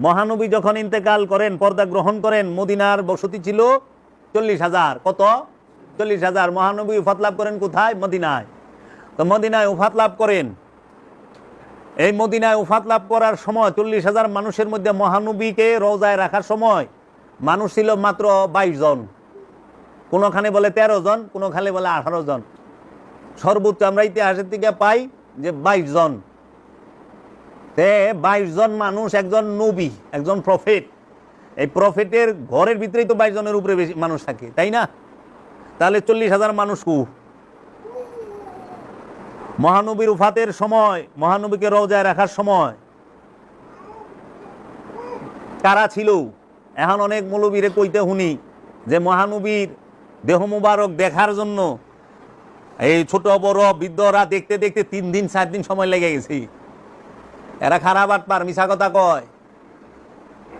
মহানবী যখন ইন্তেকাল করেন, পর্দা গ্রহণ করেন, মদিনার বসতি ছিল চল্লিশ হাজার। কত? চল্লিশ হাজার। মহানবী উফাত লাভ করেন কোথায়? মদিনায়। তো মদিনায় উফাত লাভ করেন। এই মদিনায় উফাত লাভ করার সময় চল্লিশ হাজার মানুষের মধ্যে মহানবীকে রোজায় রাখার সময় মানুষ ছিল মাত্র বাইশ জন। কোনোখানে বলে তেরো জন, কোনোখানে বলে আঠারো জন। সর্বোচ্চ আমরা ইতিহাসের থেকে পাই যে বাইশ জন। তে বাইশ জন মানুষ, একজন নবী, একজন প্রফেট এই প্রফেটের ঘরের ভিতরেই তো বাইশ জনের উপরে বেশি মানুষ থাকে, তাই না? তাহলে চল্লিশ হাজার মানুষ কু? মহানবীর উফাতের সময়, মহানবীকে রোজায় রাখার সময় কারা ছিল? এখন অনেক মৌলবীরে কইতে শুনি যে মহানবীর দেহ মুবারক দেখার জন্য এই ছোট বড় বৃদ্ধরা দেখতে দেখতে তিন দিন, চার দিন সময় লেগে গেছে। এরা খারাপ আটপার মিশা কথা কয়।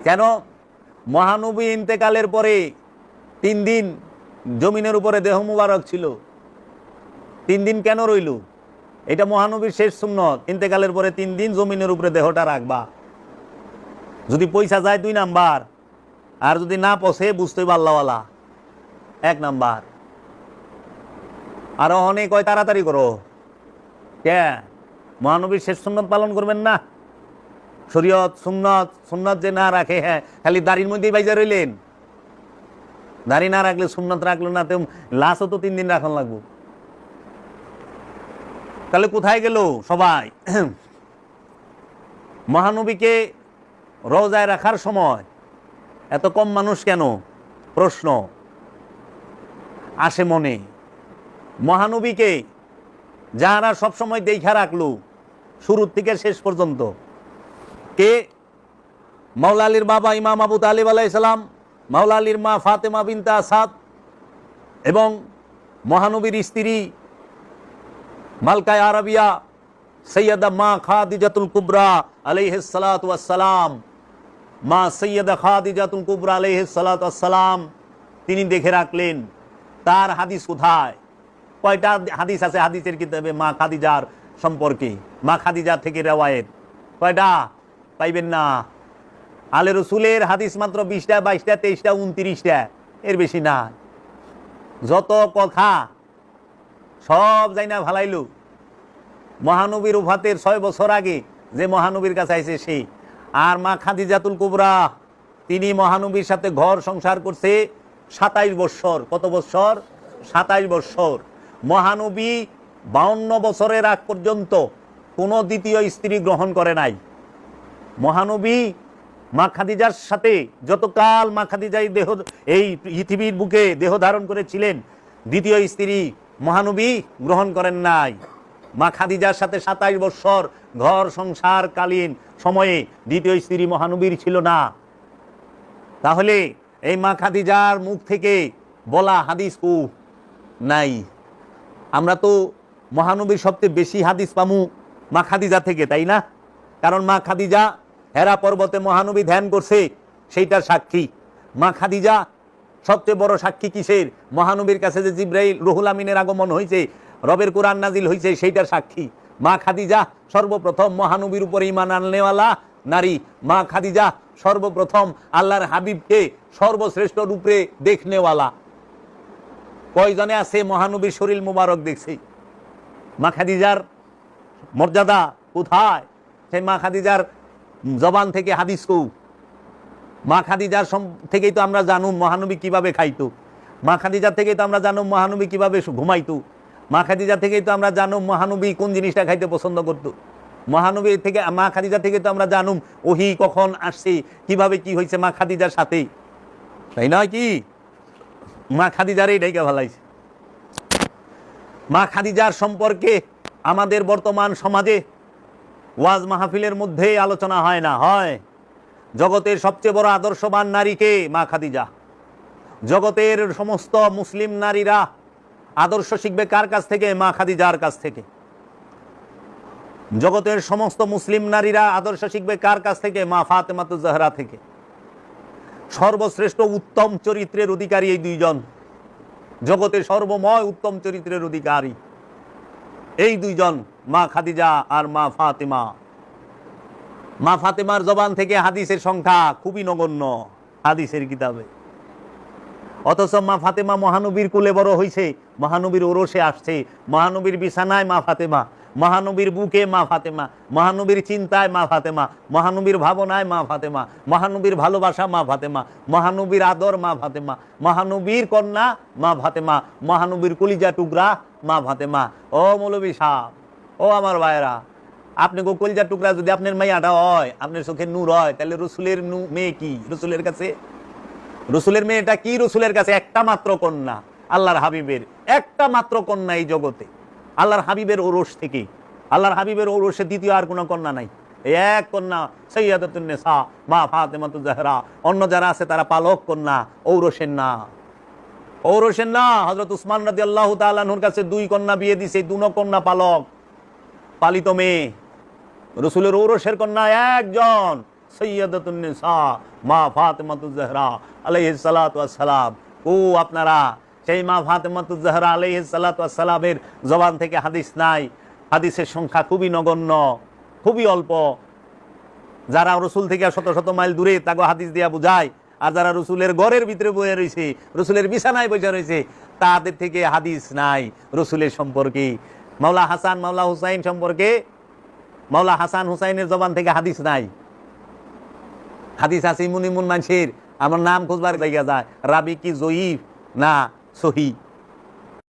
কেন? মহানবী ইন্তেকালের পরে তিন দিন জমিনের উপরে দেহ মুবারক ছিল। তিন দিন কেন রইল? এটা মহানবীর শেষ সুন্নত। ইন্তেকালের পরে তিন দিন জমিনের উপরে দেহটা রাখবা। যদি পয়সা যায় দুই নাম্বার, আর যদি না পসে বুঝতে পারলাওয়ালা এক নাম্বার। আরও অনেক হয়, তাড়াতাড়ি করো। কে? মহানবীর শেষ সুন্নত পালন করবেন না। শরীয়ত, সুন্নত সুন্নত যে না রাখে হ্যাঁ খালি দাড়ির মধ্যেই বাইজা রইলেন। দাড়ি না রাখলে, সুন্নত রাখল না তো লাশও তো তিন দিন রাখন লাগবো। তাহলে কোথায় গেল সবাই? মহানবীকে রোজায় রাখার সময় এত কম মানুষ কেন? প্রশ্ন। আসে মনে। মহানবীকে যাহারা সবসময় দেখা রাখল শুরুর থেকে শেষ পর্যন্ত। কে? মাওলা আলীর বাবা ইমাম আবু তালিব আলাইসালাম মাওলা আলীর মা ফাতেমা বিনতা আসাদ এবং মহানবীর স্ত্রী মালকায় আরবিয়া সৈয়দা মা খাদিজাতুল কুবরা আলাইহালাম মা সৈয়দা খাদিজাতুল কুবরা আলাইহালাম তিনি দেখে রাখলেন, তার হাদিস কোথায়? কয়টা হাদিস আছে হাদিসের কিতাবে মা খাদিজার? সম্পর্কে, মা খাদিজা থেকে রেওয়ায়েত। কয়টা? পাইবেন না। আলে রসুলের হাদিস মাত্র বিশটা, বাইশটা, তেইশটা, উনত্রিশটা। এর বেশি না। যত কথা সব যাই না ভালাইলু। মহানবীর উফাতের ছয় বছর আগে যে মহানবীর কাছে আইছে সেই। আর মা খাদিজাতুল কুবরা, তিনি মহানবীর সাথে ঘর সংসার করছে সাতাইশ বৎসর। কত বৎসর? সাতাইশ বৎসর। মহানবী বাউন্ন বছরের আগ পর্যন্ত কোনো দ্বিতীয় স্ত্রী গ্রহণ করে নাই। মহানবী মা খাদিজার সাথে যতকাল মা খাদিজাই দেহ, এই পৃথিবীর বুকে দেহ ধারণ করেছিলেন, দ্বিতীয় স্ত্রী মহানবী গ্রহণ করেন নাই। মা খাদিজার সাথে সাতাইশ বৎসর ঘর সংসার কালীন সময়ে দ্বিতীয় স্ত্রী মহানবীর ছিল না। তাহলে এই মা খাদিজার মুখ থেকে বলা হাদিস নাই। আমরা তো মহানবীর সবচেয়ে বেশি হাদিস পামু মা খাদিজা থেকে, তাই না? কারণ মা খাদিজা হেরা পর্বতে মহানবী ধ্যান করছে, সেইটার সাক্ষী। মা খাদিজা সবচেয়ে বড় সাক্ষী কিসের? মহানবীর কাছে যে জিব্রাইল রুহুল আমিনের আগমন হয়েছে রবের কোরআন নাজিল হয়েছে সেইটার সাক্ষী। মা খাদিজা সর্বপ্রথম মহানবীর উপরে ইমান আনলেওয়ালা নারী। মা খাদিজা সর্বপ্রথম আল্লাহর হাবিবকে সর্বশ্রেষ্ঠ রূপে দেখনেওয়ালা। কয়জনে আছে মহানবীর শরীর মুবারক দেখছে? মা খাদিজার মর্যাদা কোথায়? সেই মা খাদিজার জবান থেকে হাদিস কৌ মা খাদিজার থেকেই তো আমরা জানুম মহানবী কীভাবে খাইতো। মা খাদিজার থেকেই তো আমরা জানুম মহানবী কীভাবে ঘুমাইতো। মা খাদিজা থেকেই তো আমরা জানুম মহানবী কোন জিনিসটা খাইতে পছন্দ করতো। মহানবী থেকে, মা খাদিজা থেকে তো আমরা জানুম ওহি কখন আসছে, কীভাবে কি হয়েছে মা খাদিজার সাথে। তাই নয় কি? মা খাদিজারই ডাইকা ভালাইছে মা খাদিজার সম্পর্কে আমাদের বর্তমান সমাজে ওয়াজ মাহফিলের মধ্যে আলোচনা হয় না, হয়। জগতের সবচেয়ে বড় আদর্শবান নারীকে মা খাদিজা? জগতের সমস্ত মুসলিম নারীরা আদর্শ শিখবে কার কাছ থেকে? মা খাদিজার কাছ থেকে। জগতের সমস্ত মুসলিম নারীরা আদর্শ শিখবে কার কাছ থেকে? মা ফাতেমাতু জাহরা থেকে। সর্বশ্রেষ্ঠ উত্তম চরিত্রের অধিকারী এই দুইজন। জগতের সর্বময় উত্তম চরিত্রের অধিকারী। এই দুইজন, মা খাদিজা আর মা ফাতেমা। মা ফাতেমার জবান থেকে হাদিসের সংখ্যা খুবই নগণ্য হাদিসের কিতাবে। অথচ মা ফাতেমা মহানবীর কুলে বড় হয়েছে মহানবীর ওরসে আসছে, মহানবীর বিছানায় মা ফাতেমা। মহানবীর বুকে মা ফাতেমা, মহানবীর চিন্তায় মা ফাতেমা, মহানবীর ভাবনায় মা ফাতেমা, মহানবীর ভালোবাসা মা ফাতেমা, মহানবীর আদর মা ফাতেমা, মহানবীর কন্যা মা ফাতেমা, মহানবীর কলিজা টুকরা মা ফাতেমা। ও মৌলবী সাহ, ও আমার ভাইরা আপনি গো কলিজা টুকরা যদি আপনার মাইয়াটা হয়, আপনার চোখে নূর হয়, তাহলে রসুলের মেয়ে কি? রসুলের কাছে? রসুলের মেয়েটা কি? রসুলের কাছে একটা মাত্র কন্যা, আল্লাহর হাবিবের, একটা মাত্র কন্যা এই জগতে। আল্লাহর হাবিবের ওরস থেকে। আল্লাহর হাবিবের ওরসে দ্বিতীয় আর কোনো কন্যা নাই। এক কন্যা সৈয়দুন্নেসা মা ফাতেমাতু জাহরা। অন্য যারা আছে তারা পালক কন্যা, ঔরসের না। ঔরসের না হজরত উসমান রাজি আল্লাহ তালাহুর কাছে দুই কন্যা বিয়ে দিছে, দুনো কন্যা পালক, পালিত মেয়ে। রসুলের ঔরসের কন্যা একজন সৈয়দতুন্নেসা মা ফাতেমাতু জাহরা, আলাইহিস সালাতু সালাম। ও আপনারা সেই মা ফাতেমাতু জাহরা আলাইহিস সালাতু জবান থেকে হাদিস নাই। হাদিসের সংখ্যা খুবই নগণ্য, খুবই অল্প। যারা রসুল থেকে শত শত মাইল দূরে তাকে হাদিস দিয়া বুঝায়, আর যারা রসুলের ঘরের ভিতরে বয়ে রয়েছে, রসুলের বিছানায় বসে রয়েছে, তাদের থেকে হাদিস নাই রসুলের সম্পর্কে। মাওলা হাসান, মাওলা হুসাইন সম্পর্কে, মাওলা হাসান হুসাইনের জবান থেকে হাদিস নাই। হাদিস আছে ইমুন ইমুন মানুষের, আমার নাম খুঁজবার জায়গা যায়। রাবি কি জয়ীফ, না সহি